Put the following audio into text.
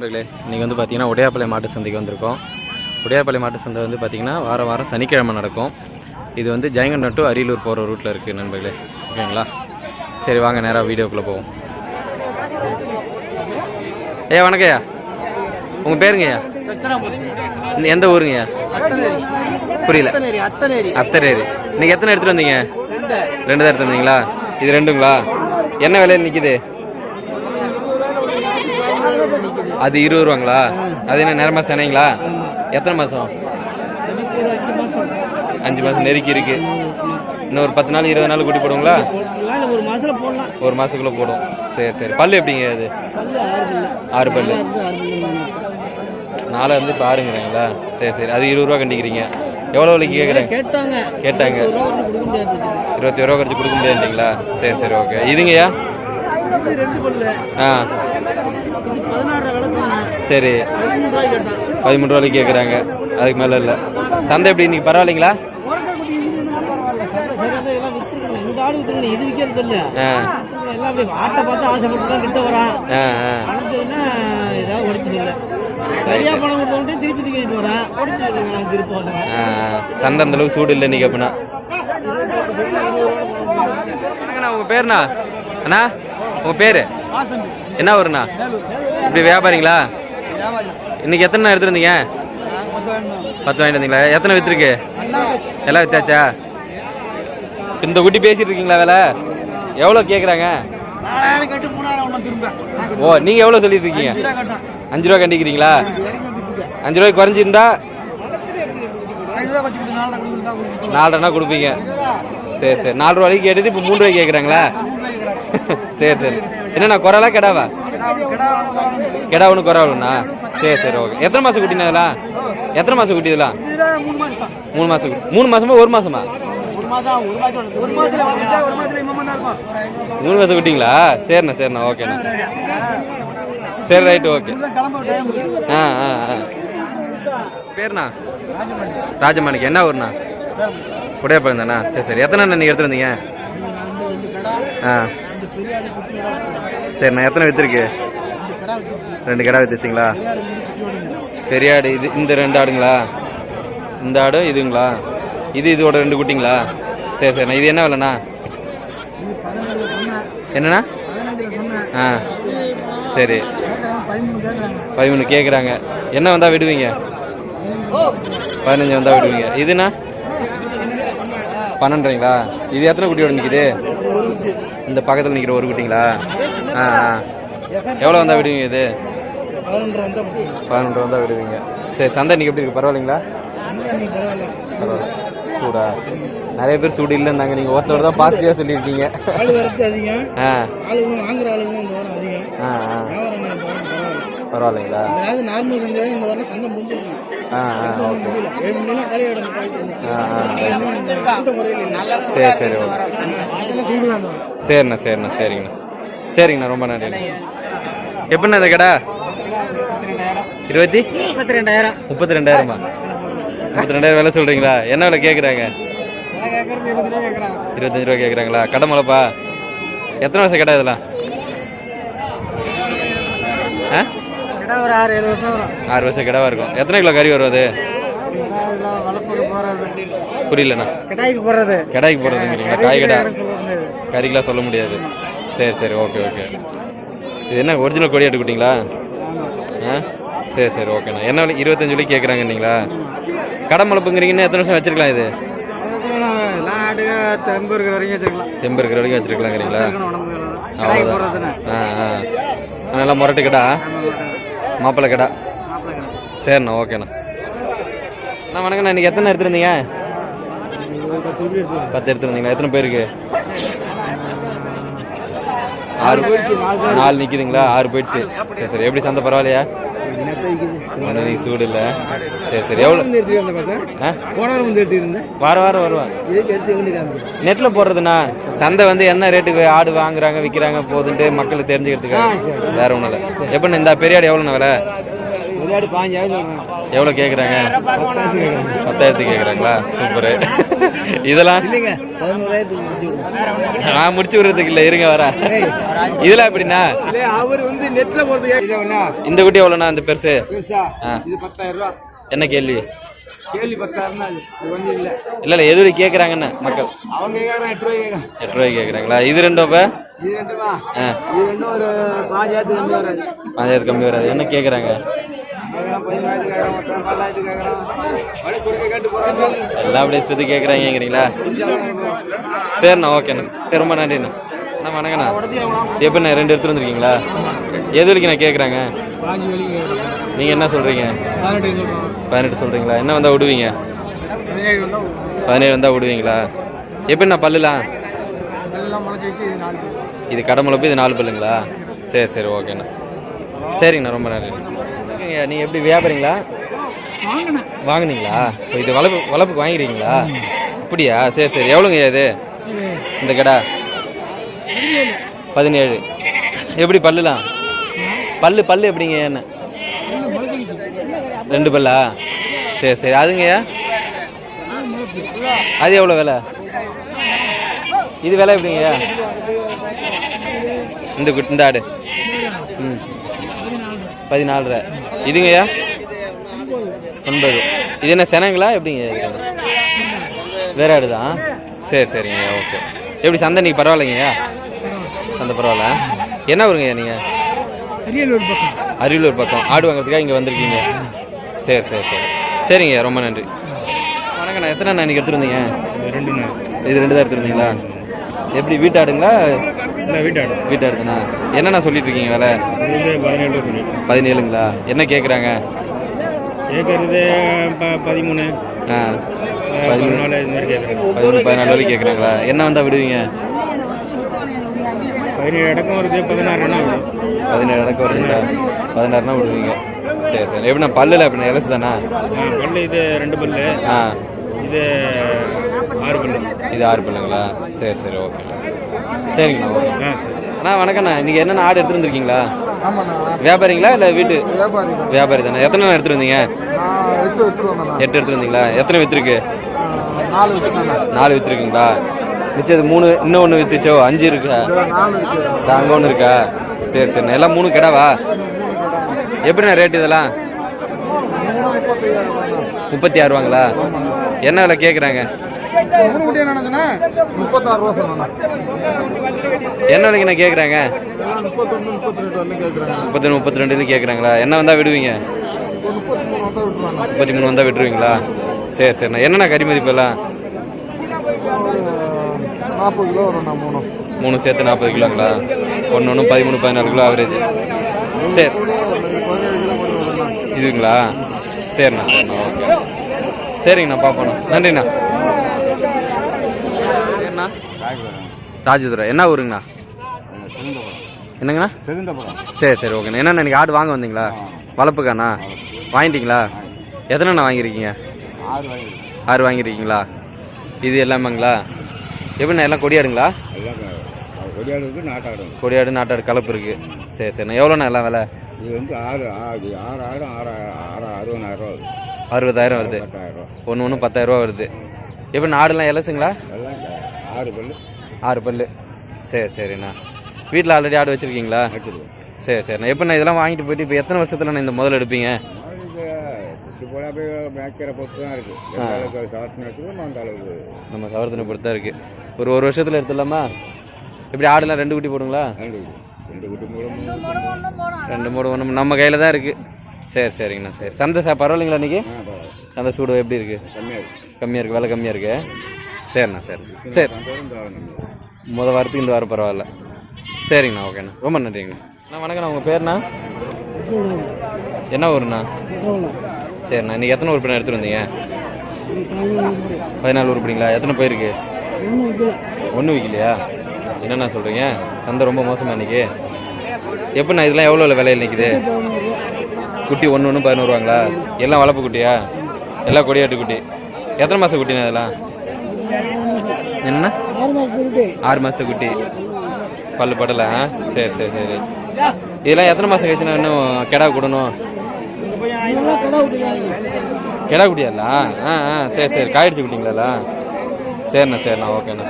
நண்பர்களே இன்றைக்கி வந்து பார்த்திங்கன்னா உடையாப்பள்ளி மாட்டு சந்தைக்கு வந்திருக்கோம். உடையாப்பள்ளி மாட்டு சந்தை வந்து பார்த்திங்கன்னா வாரம் வாரம் சனிக்கிழமை நடக்கும். இது வந்து ஜெயங்கொண்டம் டு அரியலூர் போகிற ரூட்டில் இருக்குது நண்பர்களே. ஓகேங்களா? சரி வாங்க நேராக வீடியோக்குள்ளே போவோம். ஏ வணக்கம்யா உங்கள் பேருங்கய்யா எந்த ஊருங்கய்யா? புரியல. அத்தனேரி. அத்தனேரி எத்தனை எடுத்துகிட்டு வந்தீங்க? ரெண்டு. தான் எடுத்துகிட்டு வந்தீங்களா? இது ரெண்டுங்களா? என்ன விலையில் நிற்கிது அது இருபது ரூபாங்களா? அது என்ன நேரமாக செனைங்களா எத்தனை மாதம் அஞ்சு மாசம் மாதம் நெருக்கி இருக்கு. இன்னும் ஒரு பத்து நாள் இருபது நாள் கூட்டி போடுங்களா ஒரு மாசத்துல போடலாம் ஒரு மாதத்துக்குள்ளே போடும். சரி சரி. பல்லு எப்படிங்க அது? ஆறு பல்லு. நாளை வந்து பாருங்கிறீங்களா சரி சரி. அது இருபது ரூபா கண்டிக்கிறீங்க எவ்வளோ விலைக்கு கேட்குறேன்? கேட்டாங்க. கேட்டாங்க ஒரு ரூபா கொடுக்க முடியாது இருபத்தி ரூபா குறைச்சி கொடுக்க முடியாதுங்களா சரி சரி. ஓகே. இதுங்கய்யா? ஆ இது பதினாறு வேலை சொன்னேன் சரி. பதிமூணு பதிமூணு ரூபாய்க்கு கேட்குறாங்க அதுக்கு மேலே இல்லை. சந்தை எப்படி? இன்னைக்கு பரவாயில்லைங்களா? சந்தை அந்த அளவுக்கு சூடு இல்லை இன்னைக்கு அப்படின்னா. உங்கள் பேருண்ணா? அண்ணா உங்கள் பேர்? என்ன ஊருண்ணா? இப்படி வியாபாரிங்களா? இன்னைக்கு எத்தனை எடுத்துருந்தீங்க? பத்து வாங்கிட்டு வந்தீங்களா? எத்தனை வித்துருக்கு? எல்லாம் வித்தாச்சா? இந்த குட்டி பேசிட்டு இருக்கீங்களா வேலை? எவ்வளோ கேட்குறாங்க ஓ நீங்கள் எவ்வளோ சொல்லிட்டு இருக்கீங்க? அஞ்சு ரூபா கண்டிக்கிறீங்களா? அஞ்சு ரூபாய்க்கு குறைஞ்சிருந்தா? நாலு ரூபா கொடுப்பீங்க. சரி சரி. நாலு ரூபாய்க்கு கேட்டது இப்போ மூணு ரூபாய்க்கு கேட்குறாங்களா சரி சரி. என்னண்ணா குறலா கெடாவா? கெடா ஒன்று குறவலண்ணா சரி சரி ஓகே. எத்தனை மாதம் குட்டினா இதெல்லாம்? எத்தனை மாதம் குட்டி இதெல்லாம் மூணு மூணு மாதம் குட்டி. மூணு மாதமா ஒரு மாதமா மூணு மாதம் குட்டிங்களா? சரிண்ணா சரிண்ணா ஓகேண்ணா. சரி ரைட்டு ஓகே. ஆ ஆ ஆ. பேருண்ணா? ராஜமாணிக்கு. என்ன ஊர்ண்ணா? உடையப்பழம் தானா? சரி சரி. எத்தனை நீங்கள் எடுத்துருந்தீங்க ஆ. சரிண்ணா எத்தனை விற்றுருக்கு ரெண்டு கடை வித்துச்சிங்களா பெரிய ஆடு இது இந்த ரெண்டு ஆடுங்களா? இந்த ஆடு இதுங்களா? இது இதோட ரெண்டு குட்டிங்களா? சரி சரிண்ணா இது என்ன விலைண்ணா? என்னண்ணா? ஆ சரி. பதிமூணு கேட்குறாங்க என்ன வந்தால் விடுவீங்க? பதினஞ்சு வந்தால் விடுவீங்க. இதுண்ணா? பன்னெண்டுங்களா இது எத்தனை குட்டியோட நிற்கிது இந்த பக்கத்தில் நிற்கிற ஒரு குட்டிங்களா? ஆ ஆ. எவ்வளோ வந்தால் விடுவீங்க இது? பதினொன்று வந்தா பதினொன்று வந்தால் விடுவீங்க. சரி சந்தை இன்னைக்கு எப்படி இருக்கு? பரவாயில்லைங்களா? சூடா. நிறைய பேர் சூடு இல்லைன்னாங்க. நீங்கள் ஒருத்தர் தான் பாசிட்டிவாக சொல்லியிருக்கீங்க. ஆ. ஆ பரவாயில்லைங்களா? அதாவது ஆ ஆ ஆ ஆ சரி சரி ஓகே சரிண்ணா சரிண்ணா சரிங்கண்ணா. சரிங்கண்ணா ரொம்ப நன்றி. எப்படிண்ணா இந்த கடை? இருபத்தி? முப்பத்தி ரெண்டாயிரம் முப்பத்தி ரெண்டாயிரமா முப்பத்தி ரெண்டாயிரம் விலை சொல்கிறீங்களா என்ன விலை கேட்குறாங்க இருபத்தஞ்சு ரூபா கேட்குறாங்களா கடை முளைப்பா எத்தனை வருஷம் கடை இதெல்லாம்? ஆ? ஒரு ஆறு ஏழு வருஷம் வரும். ஆறு வருஷம் கிடவா இருக்கும். எத்தனை கிலோ கறி வரும் அது? புரியலண்ணா. கிடாய்க்கு போடுறது கடாய்க்கு போடுறதுங்கிறீங்களா? காய் கடை கறிக்கெலாம் சொல்ல முடியாது. சரி சரி ஓகே ஓகே. இது என்ன ஒரிஜினல் கொடியாட்டு குட்டிங்களா ஆ? சரி சரி ஓகேண்ணா. என்ன இருபத்தஞ்சு விலைக்கு கேட்குறாங்கன்னீங்களா கடை முளைப்புங்கிறீங்கன்னா எத்தனை வருஷம் வச்சிருக்கலாம் இது? தெம்பு இருக்கிற வரைக்கும் வச்சுக்கலாம் தெம்பு இருக்கிற வரைக்கும் வச்சிருக்கலாங்கிறீங்களா? ஆ ஆ. நல்லா முரட்டு கடா மாப்பிள்ளை கடா. சரிண்ணா ஓகேண்ணா. அண்ணா வணக்கண்ணா இன்னைக்கு எத்தனை எடுத்துருந்தீங்க? பத்து எடுத்துருந்தீங்களா? எத்தனை பேருக்கு? ஆறு. நாலு நிற்கிதுங்களா ஆறு போயிடுச்சு. சரி சரி. எப்படி சந்தை பரவாயில்லையா? நீ சூடு இல்லை. சரி சரி எவ்வளோ வார வாரம் வேண்டியது நெட்டில் போடுறதுண்ணா. சந்தை வந்து என்ன ரேட்டுக்கு ஆடு வாங்குறாங்க விற்கிறாங்க போகுதுன்ட்டு மக்களுக்கு தெரிஞ்சுக்கிறதுக்கு வேற ஒன்றும் இல்லை. எப்படிண்ணா இந்த பெரிய ஆடு எவ்வளோண்ணா விலை? எவ்வளோ கேட்குறாங்க பத்தாயிரத்துக்கு கேட்குறாங்களா சூப்பரு. இதெல்லாம் நான் முடிச்சு விடுறதுக்கு இல்லை இருங்க வர இதெல்லாம் எப்படிண்ணா? அவர் வந்து நெட்ல போறது இந்த குட்டி எவ்வளோண்ணா இந்த பெருசு? என்ன கேள்வி? கேள்வி இல்ல. இல்லை எது மக்கள். அவங்க எட்டு ரூபாய் இது ரெண்டும் பஞ்சாயிரத்து கம்மி வராது. என்ன கேட்குறாங்க எல்லாம் அப்படியே இஷ்டத்துக்கு கேட்குறாங்கிறீங்களா சரிண்ணா ஓகேண்ணா. சரி ரொம்ப நன்றிண்ணா. அண்ணா வணக்கண்ணா. எப்படிண்ணா ரெண்டு எடுத்துட்டு வந்துருக்கீங்களா? எது வரைக்கும் நான் கேட்குறாங்க நீங்கள் என்ன சொல்கிறீங்க பதினெட்டு சொல்கிறீங்களா என்ன வந்தால் விடுவீங்க? பதினேழு வந்தா பதினேழு வந்தால் விடுவீங்களா? எப்படிண்ணா பல்லுலாம்? இது நாலு இது கடமுளப்பு இது நாலு பல்லுங்களா? சரி சரி ஓகேண்ணா. சரிங்கண்ணா ரொம்ப நன்றி நீங்கள் எப்படி வியாபாரிங்களா? வாங்குனீங்களா? இப்போ இது வளர்ப்பு வளர்ப்புக்கு வாங்கிக்கிறீங்களா? அப்படியா? சரி சரி. எவ்வளோங்க இது? இந்த கடை? பதினேழு. எப்படி பல்லுலாம்? பல்லு பல்லு எப்படிங்க? என்ன? ரெண்டு பல்லா சரி சரி. அதுங்கய்யா அது எவ்வளோ விலை? இது விலை எப்படிங்கய்யா இந்த இந்த ஆடு. ம். பதினாலரை இதுங்கய்யா? ஒன்பது. இது என்ன செனங்களா? எப்படிங்க? வேற ஆடுதான் சரி சரிங்க ஓகே. எப்படி சந்தை இன்னைக்கு பரவாயில்லைங்கய்யா? சந்தை பரவாயில்ல. என்ன ஊருங்கய்யா நீங்கள் அரியலூர் பக்கம். அரியலூர் பக்கம். ஆடு வாங்குறதுக்காக இங்கே வந்திருக்கீங்க. சரி சரி சரி. சரிங்க ரொம்ப நன்றி. வணக்கம் நான் எத்தனை அன்றைக்கி எடுத்துருந்தீங்க ரெண்டு இது ரெண்டு தான் எடுத்துருந்தீங்களா எப்படி வீட்டாடுங்களா இல்லை வீட்டாடு வீட்டாடு தானே? என்னண்ணா சொல்லிட்டு இருக்கீங்க வேலை பதினேழு சொல்லிட்டு. பதினேழுங்களா? என்ன கேட்குறாங்க கேட்கறது பதிமூணு. ஆ. பதிமூணு பதினாலு இது மாதிரி கேட்குறது பதிமூணு பதினாலு வரைக்கும் கேட்குறாங்களா என்ன வந்தால் விடுவீங்க? பதினேழு அடக்கம் வருது பதினாறு என்ன வரும்? பதினேழு அடக்கம் வருதுங்களா? பதினாறுனா விடுவீங்க. சரி சரி. எப்படிண்ணா பல்லில் எப்படிண்ணா இலசு தானே? பல்லு இது ரெண்டு பல்லு. ஆ. இது ஆறு பல்லு. இது ஆறு பல்லுங்களா? சரி சரி ஓகே சரிங்கண்ணா. ஓகே ஆ சரி. அண்ணா வணக்கண்ணா இன்னைக்கு என்னென்ன ஆடு எடுத்துட்டு வந்திருக்கீங்களா? ஆமாண்ணா. வியாபாரிங்களா இல்லை வீட்டு? வியாபாரி வியாபாரி தானே. எத்தனை நாள் எடுத்துட்டு வந்தீங்க? நான் எட்டு எட்டு எடுத்துட்டு வந்தீங்களா? எத்தனை வித்துருக்கு? நாலு வச்சுக்கண்ணா நாலு வித்துருக்குங்களா? மிச்சது மூணு இன்னும் ஒன்று வித்துச்சோ? அஞ்சு இருக்கா? நாலு இருக்கு அங்கே ஒன்று இருக்கா? சரி சரிண்ணா எல்லாம் மூணு கிடாவா? எப்படிண்ணா ரேட் இதெல்லாம்? முப்பத்தி ஆறு ரூபாங்களா என்ன விலை கேட்குறாங்க மூணு குட்டி என்னண்ணா முப்பத்தாறு ரூபா என்ன கேட்குறாங்க முப்பத்தொன்று முப்பத்தி ரெண்டு வரலும் கேட்குறாங்க முப்பத்தி முப்பத்தி ரெண்டுலேயும் கேட்குறாங்களா என்ன வந்தால் விடுவீங்க? முப்பத்தி மூணு வந்தால் விட்டுருவீங்களா? சரி சரிண்ணா என்னண்ணா கறி மதிப்பு எல்லாம்? ஒரு நாற்பது கிலோ வரும்ண்ணா மூணு. மூணு சேர்த்து நாற்பது கிலோங்களா? ஒன்று ஒன்று பதிமூணு பதினாறு கிலோ ஆவரேஜ் சரி. இதுங்களா? சரிண்ணா. சரிண்ணா. ஓகே சரிங்கண்ணா பார்ப்போண்ணா நன்றிண்ணா சரிண்ணா ராஜதுரை. என்ன ஊருங்கண்ணா? என்னங்கண்ணா? செகுந்தபுரம் சரி சரி ஓகேண்ணா என்னண்ணா இன்னைக்கு ஆடு வாங்க வந்தீங்களா? வளர்ப்புக்காண்ணா வாங்கிட்டீங்களா? எத்தனைண்ணா வாங்கியிருக்கீங்க? ஆறு ஆறு வாங்கியிருக்கீங்களா? இது எல்லாமேங்களா? எப்படிண்ணா எல்லாம் கொடியாடுங்களா? கொடியாடு நாட்டாடு கொடியாடு நாட்டாடு கலப்பு இருக்குது சரி சரிண்ணா. எவ்வளோண்ணா எல்லாம் விலை? இது வந்து ஆறு ஆறு ஆறாயிரம் ஆறு ஆறு அறுபதாயிரம் ரூபா வருது. அறுபதாயிரம் வருது பத்தாயிரம் ரூபா ஒன்று ஒன்று பத்தாயிரரூவா வருது. எப்படி ஆடுலாம் இலசுங்களா? எல்லாம் ஆறு பல்லு ஆறு பல்லு. சரி சரிண்ணா. வீட்டில் ஆல்ரெடி ஆடு வச்சுருக்கீங்களா? வச்சுருக்கோம் சரி சரிண்ணா. எப்படிண்ணா இதெல்லாம் வாங்கிட்டு போயிட்டு இப்போ எத்தனை வருஷத்துல இந்த முதல்ல எடுப்பீங்க? குட்டி போல போய் மேய்க்கிற பொறுத்து தான் இருக்கு அந்த அளவுக்கு நம்ம சவரத்தினை பொறுத்து தான் இருக்குது ஒரு ஒரு வருஷத்தில் எடுத்துடலாமா? இப்படி ஆடுலாம் ரெண்டு குட்டி போடுங்களா? ரெண்டு குட்டி. ரெண்டு குட்டி மூணு ரெண்டு மூணு ஒன்று நம்ம கையில் தான் இருக்குது சரி சரிங்கண்ணா சரி. சந்தை சார் பரவாயில்லைங்களா இன்றைக்கி சந்தை சூடு எப்படி இருக்குது கம்மியாக இருக்கு. கம்மியாக இருக்குது விலை கம்மியாக இருக்கு. சரிண்ணா சரி. சரி. முத வாரத்துக்கு இந்த வாரம் பரவாயில்ல. சரிங்கண்ணா ஓகேண்ணா. ரொம்ப நன்றிங்கண்ணா. அண்ணா வணக்கண்ணா உங்கள் பேர்ண்ணா? என்ன ஊருண்ணா? சரிண்ணா. இன்னைக்கு எத்தனை உறுப்பினர் எடுத்துட்டு வந்தீங்க? பதினாலு உருப்படிங்களா எத்தனை போயிருக்கு ஒன்றும் விற்கலையா என்னண்ணா சொல்கிறீங்க சந்தை ரொம்ப மோசமா இன்னைக்கு. எப்படிண்ணா இதெல்லாம் எவ்வளோ விலையில் நிற்கிது குட்டி ஒன்று ஒன்று பதினோருவாங்களா எல்லாம் வளர்ப்பு குட்டியா? எல்லாம் கொடியாட்டு குட்டி. எத்தனை மாதம் குட்டிண்ணா இதெல்லாம்? என்னண்ணா ஆறு மாதத்து குட்டி. பல்லு படலை ஆ? சரி சரி சரி. இதெல்லாம் எத்தனை மாதம் கழிச்சுண்ணா இன்னும் கெடா கூடணும்? கடை விட்டுருக்காங்க கிடா குட்டியால ஆ ஆ சரி சரி. காயிடுச்சு குட்டிங்களா சரிண்ணா சரிண்ணா. ஓகேண்ணா.